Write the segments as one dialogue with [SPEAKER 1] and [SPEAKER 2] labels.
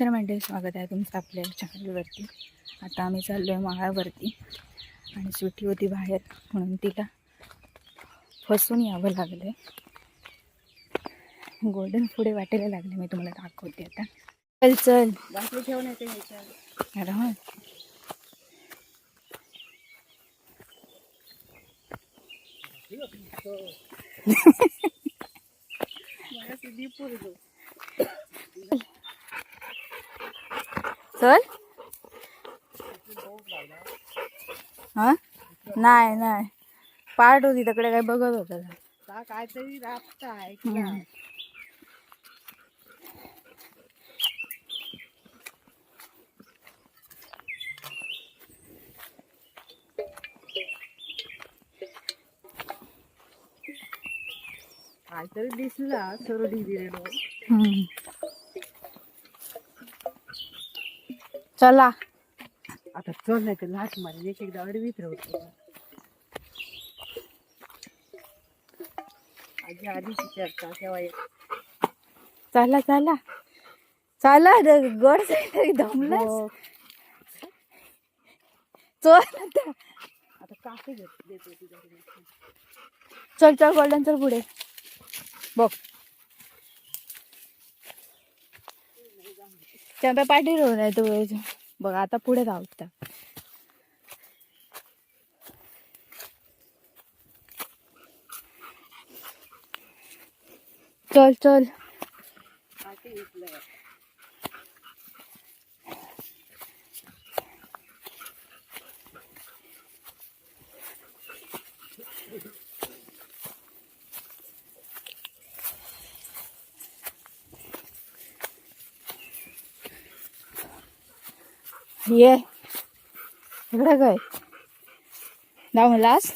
[SPEAKER 1] नमस्कार मंडळी स्वागत आहे तुमचं आपल्या चॅनलवरती. आता आम्ही चाललो आहे माळावरती आणि सुट्टी होती बाहेर म्हणून तिला फसून यावं लागलं आहे गोल्डन पुढे वाटायला लागले मी तुम्हाला दाखवते आता. चल चल.
[SPEAKER 2] बाटली ठेवून येते
[SPEAKER 1] अरे हो चल. हा? नाही नाही. पार्ट होती तिकडे काय बघत होता.
[SPEAKER 2] काहीतरी राबता आहे. काहीतरी दिसला सरडी दिलेलो.
[SPEAKER 1] चला.
[SPEAKER 2] आता चल नाही तर लाट मारेल एक एकदा अडवीत राहतो आजी आधीची चर्चा तेव्हा एक
[SPEAKER 1] चला चला. चला रे, गड दमला
[SPEAKER 2] हो.
[SPEAKER 1] चल आता.
[SPEAKER 2] आता कासे घेत देतो तिला
[SPEAKER 1] चल चल गोल्डन चल पुढे. बघ. चंपा पाठी राहून आहे तू बघ आता पुढे धावता. चल चल. ये. इकडे काय धाव म्हणलास?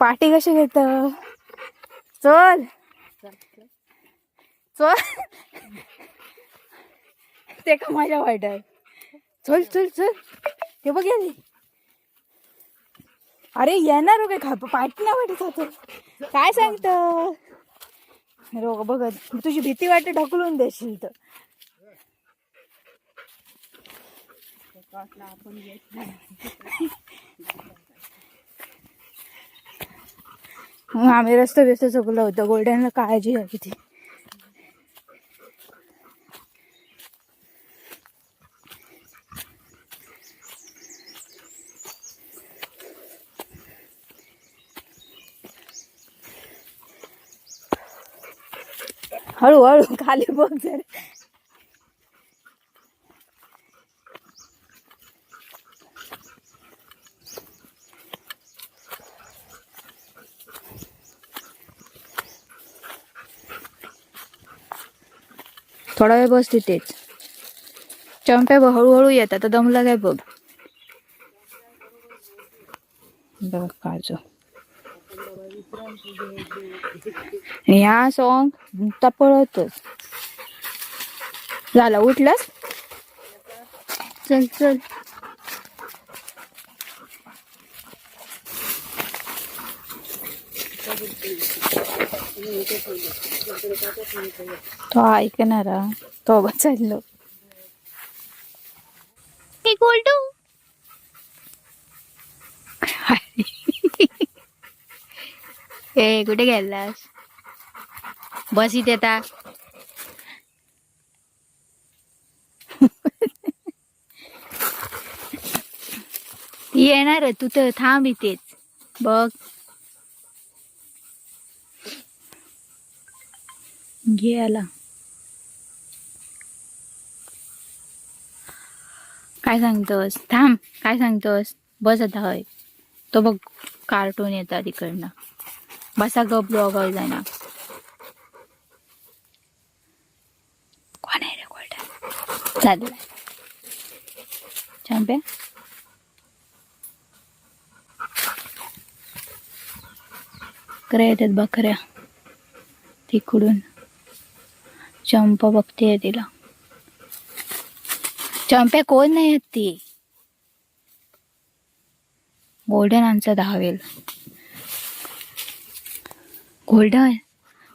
[SPEAKER 1] पाठी कशी घेत? चल. चल. ते का माझ्या वाईट आहे? चल चल चल. ते बघ या अरे येणार हो काय खा पाठी नाही वाटत होतं काय सांगत? रोग हो, बघत तुझी भीती वाटते ढकलून देशील तर. मग आम्ही रस्ता व्यस्त चुकलं होतं. गोल्डनला काळजी आहे किती हळूहळू खाली बघ जर. थोडा वेळ बस तिथेच. चंपे बघ हळूहळू येतात. आता दमला काय बघ. बघ काजू. आणि ह्या सॉंग तपळतच झाला उठलास? चल चल. तो ऐकणारा तो बा चाललो. गोल्डू ए कुठे गेलास? बस इथे ती येणार तू तर थांब इथेच. बघ. घ्यायला काय सांगतोस? थांब. काय सांगतोस? बस आता होय. तो बघ कार्टून येतात तिकडनं बसा गप ब्लॉग जाणार कोण आहे रे चालेल. चाललंय चंपे बकऱ्या येतात बकऱ्या तिकडून चंपा बघते तिला. चंप्या कोण नाही आहेत ती? गोल्डन आमचा धावेल. गोल्डन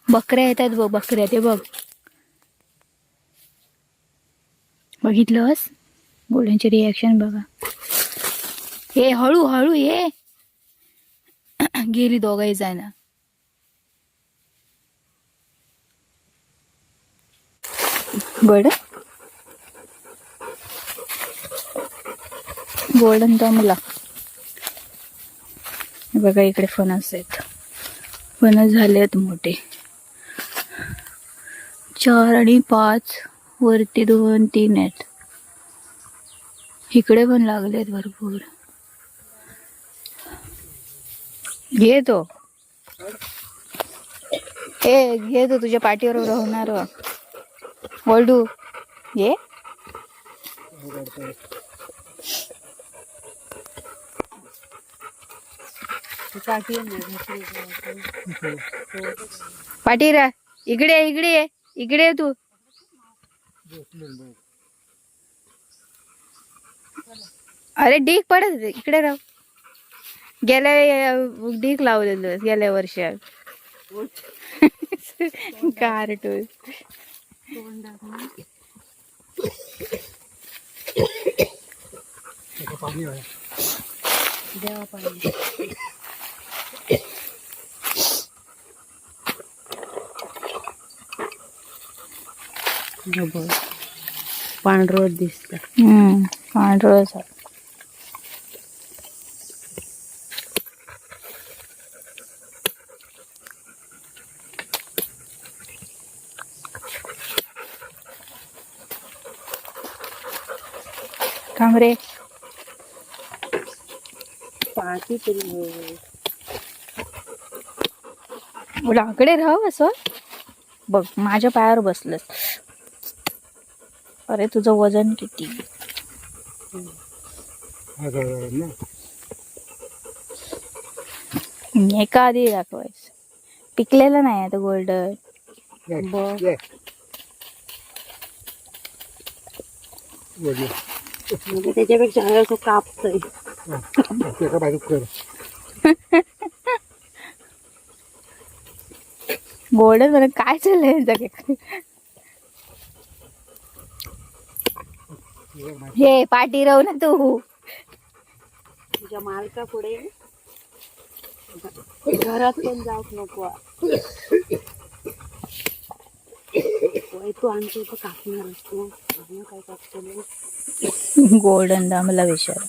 [SPEAKER 1] बकऱ्या येतात बघ बकऱ्या ते बघ. बघितलंस? गोल्डनची रिॲक्शन बघा. हे हळू हळू ये. गेली दोघाही जण बड गोल्डन दमला बघा इकडे फणस आहेत. फणस झाले आहेत मोठे. चार आणि पाच. वरती दोन तीन आहेत. इकडे पण लागलेत भरपूर. घे तो. ए घे तो तुझ्या पाठीवर राहणार. वळडू घे. पाठी रा. इकडे इकडे ये. इकडे ये तू. अरे डीक पडत होते, इकडे राव गेल्या डीक लावलेलं गेल्या वर्षात कार्टून
[SPEAKER 2] तोंड देवा पाणी. पांढरं दिसत
[SPEAKER 1] हम्म पांढरंच आहे. थांब रे.
[SPEAKER 2] पाहते तरी होय.
[SPEAKER 1] लाकडे राह असं बघ माझ्या पायावर बसलंस. अरे तुझं वजन किती? एका आधी दाखवायचं. पिकलेलं नाही आता गोल्डन.
[SPEAKER 2] म्हणजे त्याच्यापेक्षा कापतय.
[SPEAKER 1] गोल्डन काय चाललंय काय? हे पाठी राहू ना तू.
[SPEAKER 2] तुझ्या मालका पुढे. घरात पण जाऊच नको. तू आमच्या इथं कापणार असतो काय कापतो
[SPEAKER 1] गोल्डन दामला विचार.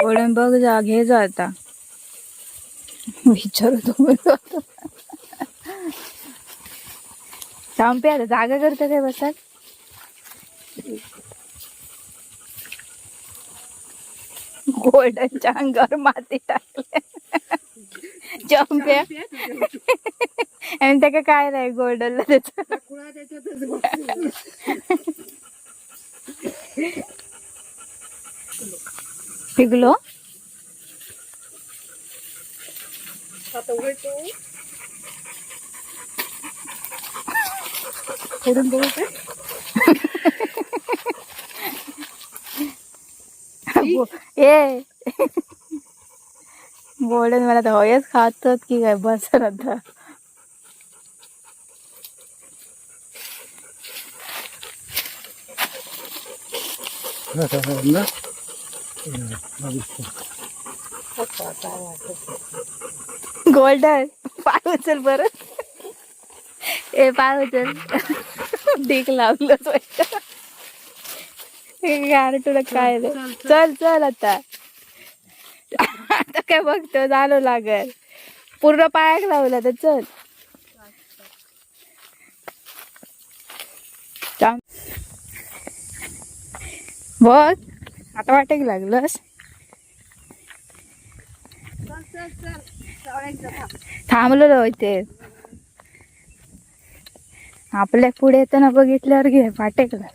[SPEAKER 1] गोल्डन बघ जा घे जा आता. विचारू तो थांबे आता जागा करतं काय बसात? गोल्डनच्या अंगावर माती टाकल्या चंप्या आणि त्याका काय नाही गोल्डनला त्याच पिगलो
[SPEAKER 2] पुढून बघू काय
[SPEAKER 1] ए गोल्डन मला तर हयच खातात की काय बस आता. गोल्डन पाय उचल परत. ए पाय उचल. डीक लावलं वाटतं गार तुला काय रे चल चल आता. आता काय बघतो झालो लागल. पूर्ण पायाक लावला तर चल. बघ आता वाटेक लागलंस. थांबलेलो इथे. आपल्या पुढे येताना बघितल्यावर घे पाटेकला